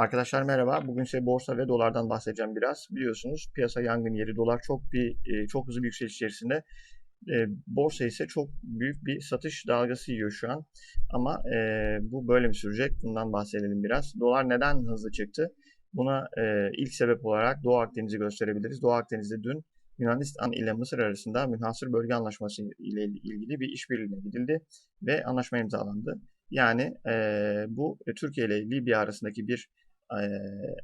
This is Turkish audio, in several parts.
Arkadaşlar merhaba. Bugün size borsa ve dolardan bahsedeceğim biraz. Biliyorsunuz piyasa yangın yeri. Dolar çok bir e, çok hızlı bir yükseliş içerisinde. E, borsa ise çok büyük bir satış dalgası yiyor şu an. Ama e, bu böyle mi sürecek? Bundan bahsedelim biraz. Dolar neden hızlı çıktı? Buna ilk sebep olarak Doğu Akdeniz'i gösterebiliriz. Doğu Akdeniz'de dün Yunanistan ile Mısır arasında münhasır bölge anlaşması ile ilgili bir işbirliğine gidildi ve anlaşma imzalandı. Yani e, bu Türkiye ile Libya arasındaki bir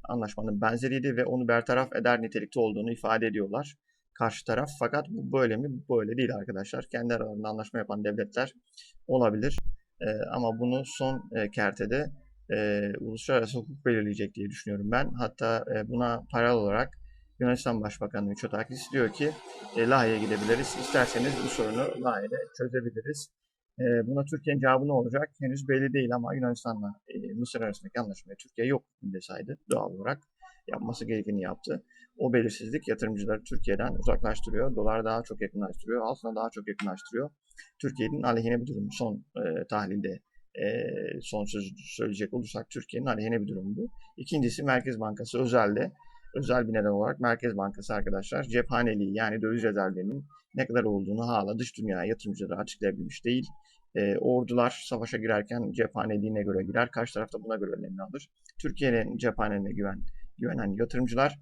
anlaşmanın benzeriydi ve onu bertaraf eder nitelikte olduğunu ifade ediyorlar karşı taraf. Fakat bu böyle mi? Böyle değil arkadaşlar. Kendi aralarında anlaşma yapan devletler olabilir. E, ama bunu son e, kertede e, uluslararası hukuk belirleyecek diye düşünüyorum ben. Hatta e, buna paralel olarak Yunanistan Başbakanı Mitsotakis diyor ki e, Lahey'e gidebiliriz. İsterseniz bu sorunu Lahey'de çözebiliriz. E, buna Türkiye'nin cevabı ne olacak? Henüz belli değil ama Yunanistan'la e, Mısır arasındaki anlaşmaya Türkiye yok desaydı doğal olarak yapması gerekeni yaptı. O belirsizlik yatırımcıları Türkiye'den uzaklaştırıyor. Dolar daha çok yakınlaştırıyor. Altına daha çok yakınlaştırıyor. Türkiye'nin aleyhine bir durum. Son e, tahlilde e, son söz söyleyecek olursak Türkiye'nin aleyhine bir durum bu. İkincisi Merkez Bankası özelde özel bir neden olarak Merkez Bankası arkadaşlar cephaneliği yani döviz rezervlerinin ne kadar olduğunu hala dış dünyaya yatırımcılara açıklayabilmiş değil. E, ordular savaşa girerken cephaneliğine göre girer. Karşı taraf da buna göre önlemini alır. Türkiye'nin cephaneliğine güven, güvenen yatırımcılar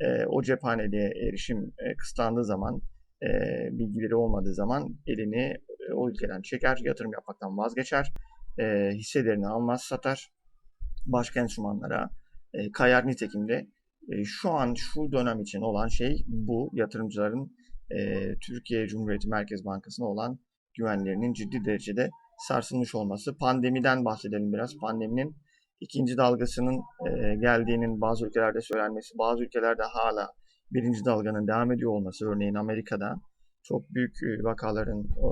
e, o cephaneliğe erişim e, kısıtlandığı zaman e, bilgileri olmadığı zaman elini e, o ülkeden çeker, yatırım yapmaktan vazgeçer, e, hisselerini almaz, satar, başka enstrümanlara e, kayar nitekim e, şu an şu dönem için olan şey bu yatırımcıların e, Türkiye Cumhuriyeti Merkez Bankası'na olan güvenlerinin ciddi derecede sarsılmış olması. Pandemiden bahsedelim biraz. Pandeminin ikinci dalgasının e, geldiğinin bazı ülkelerde söylenmesi, bazı ülkelerde hala birinci dalganın devam ediyor olması, örneğin Amerika'da çok büyük e, vakaların e,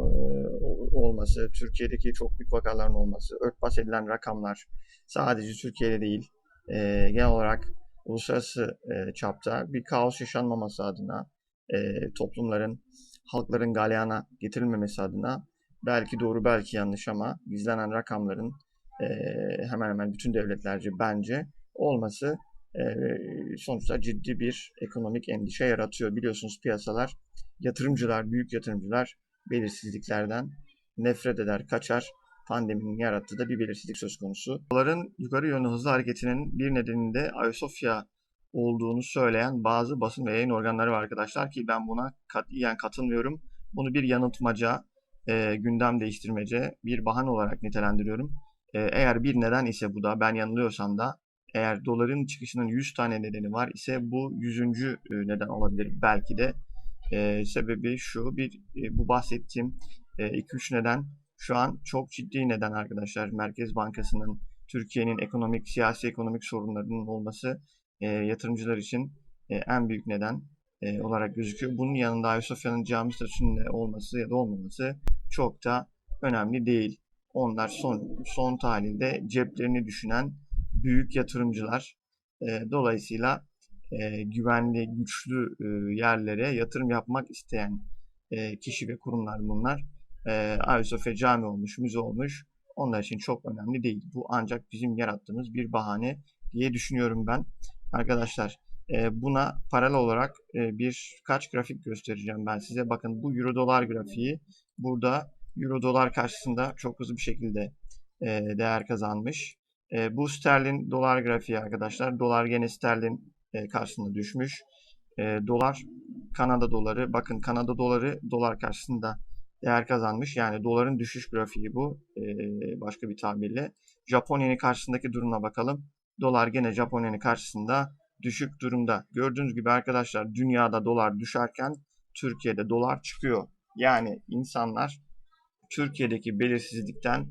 olması, Türkiye'deki çok büyük vakaların olması, örtbas edilen rakamlar sadece Türkiye'de değil, e, genel olarak uluslararası e, çapta bir kaos yaşanmaması adına e, toplumların, halkların galeyana getirilmemesi adına belki doğru belki yanlış ama gizlenen rakamların e, hemen hemen bütün devletlerce bence olması e, sonuçta ciddi bir ekonomik endişe yaratıyor. Biliyorsunuz piyasalar, yatırımcılar, büyük yatırımcılar belirsizliklerden nefret eder, kaçar pandeminin yarattığı da bir belirsizlik söz konusu. Doların yukarı yönlü hızlı hareketinin bir nedeninde Ayasofya olduğunu söyleyen bazı basın ve yayın organları var arkadaşlar ki ben buna katiyen katılmıyorum. Bunu bir yanıltmaca, e, gündem değiştirmece, bir bahane olarak nitelendiriyorum. E, eğer bir neden ise bu da ben yanılıyorsam da eğer doların çıkışının 100 tane nedeni var ise bu 100. E, neden olabilir belki de. E, sebebi şu bir e, bu bahsettiğim 2-3 e, neden şu an çok ciddi neden arkadaşlar. Merkez Bankası'nın Türkiye'nin ekonomik, siyasi ekonomik sorunlarının olması e, yatırımcılar için e, en büyük neden e, olarak gözüküyor. Bunun yanında Ayasofya'nın cami statüsünde olması ya da olmaması çok da önemli değil. Onlar son son tahlilde ceplerini düşünen büyük yatırımcılar. E, dolayısıyla e, güvenli, güçlü e, yerlere yatırım yapmak isteyen e, kişi ve kurumlar bunlar e, Ayasofya cami olmuş, müze olmuş. Onlar için çok önemli değil. Bu ancak bizim yarattığımız bir bahane diye düşünüyorum ben. Arkadaşlar e, buna paralel olarak e, birkaç grafik göstereceğim ben size. Bakın bu euro dolar grafiği burada euro dolar karşısında çok hızlı bir şekilde e, değer kazanmış. E, bu sterlin dolar grafiği arkadaşlar. Dolar gene sterlin e, karşısında düşmüş. E, dolar Kanada doları bakın Kanada doları dolar karşısında değer kazanmış. Yani doların düşüş grafiği bu. Başka bir tabirle. Japonya'nın karşısındaki duruma bakalım. Dolar gene Japonya'nın karşısında düşük durumda. Gördüğünüz gibi arkadaşlar dünyada dolar düşerken Türkiye'de dolar çıkıyor. Yani insanlar Türkiye'deki belirsizlikten,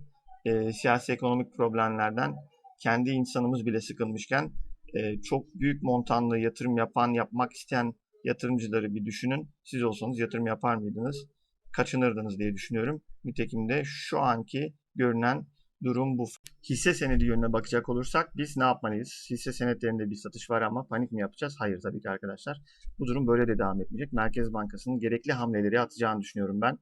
e, siyasi ekonomik problemlerden kendi insanımız bile sıkılmışken e, çok büyük montanlı yatırım yapan, yapmak isteyen yatırımcıları bir düşünün. Siz olsanız yatırım yapar mıydınız? Kaçınırdınız diye düşünüyorum. Nitekim de şu anki görünen durum bu. Hisse senedi yönüne bakacak olursak biz ne yapmalıyız? Hisse senetlerinde bir satış var ama panik mi yapacağız? Hayır tabii ki arkadaşlar. Bu durum böyle de devam etmeyecek. Merkez Bankası'nın gerekli hamleleri atacağını düşünüyorum ben.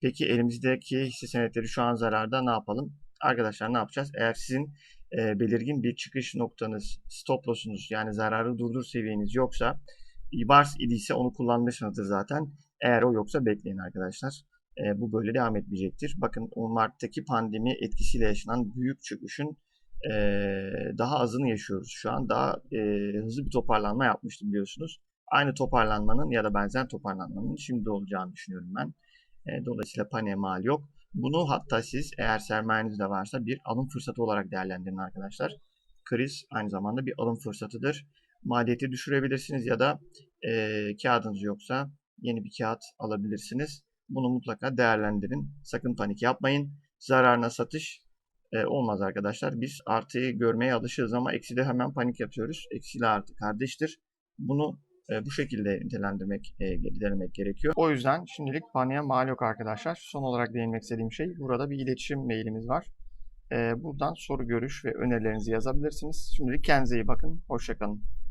Peki elimizdeki hisse senetleri şu an zararda ne yapalım? Arkadaşlar ne yapacağız? Eğer sizin e, belirgin bir çıkış noktanız, stop loss'unuz yani zararı durdur seviyeniz yoksa varsa idiyse onu kullanmışsınızdır zaten. Eğer o yoksa bekleyin arkadaşlar. E, bu böyle devam etmeyecektir. Bakın o Mart'taki pandemi etkisiyle yaşanan büyük çöküşün e, daha azını yaşıyoruz şu an. Daha e, hızlı bir toparlanma yapmıştım biliyorsunuz. Aynı toparlanmanın ya da benzer toparlanmanın şimdi olacağını düşünüyorum ben. E, dolayısıyla paniğe mal yok. Bunu hatta siz eğer sermayeniz de varsa bir alım fırsatı olarak değerlendirin arkadaşlar. Kriz aynı zamanda bir alım fırsatıdır. Maliyeti düşürebilirsiniz ya da e, kağıdınız yoksa yeni bir kağıt alabilirsiniz. Bunu mutlaka değerlendirin. Sakın panik yapmayın. Zararına satış e, olmaz arkadaşlar. Biz artıyı görmeye alışığız ama ekside hemen panik yapıyoruz. Eksiyle artı kardeştir. Bunu e, bu şekilde nitelendirmek, e, gidermek gerekiyor. O yüzden şimdilik paniğe mal yok arkadaşlar. Son olarak değinmek istediğim şey burada bir iletişim mailimiz var. E, buradan soru, görüş ve önerilerinizi yazabilirsiniz. Şimdilik kendinize iyi bakın. Hoşçakalın.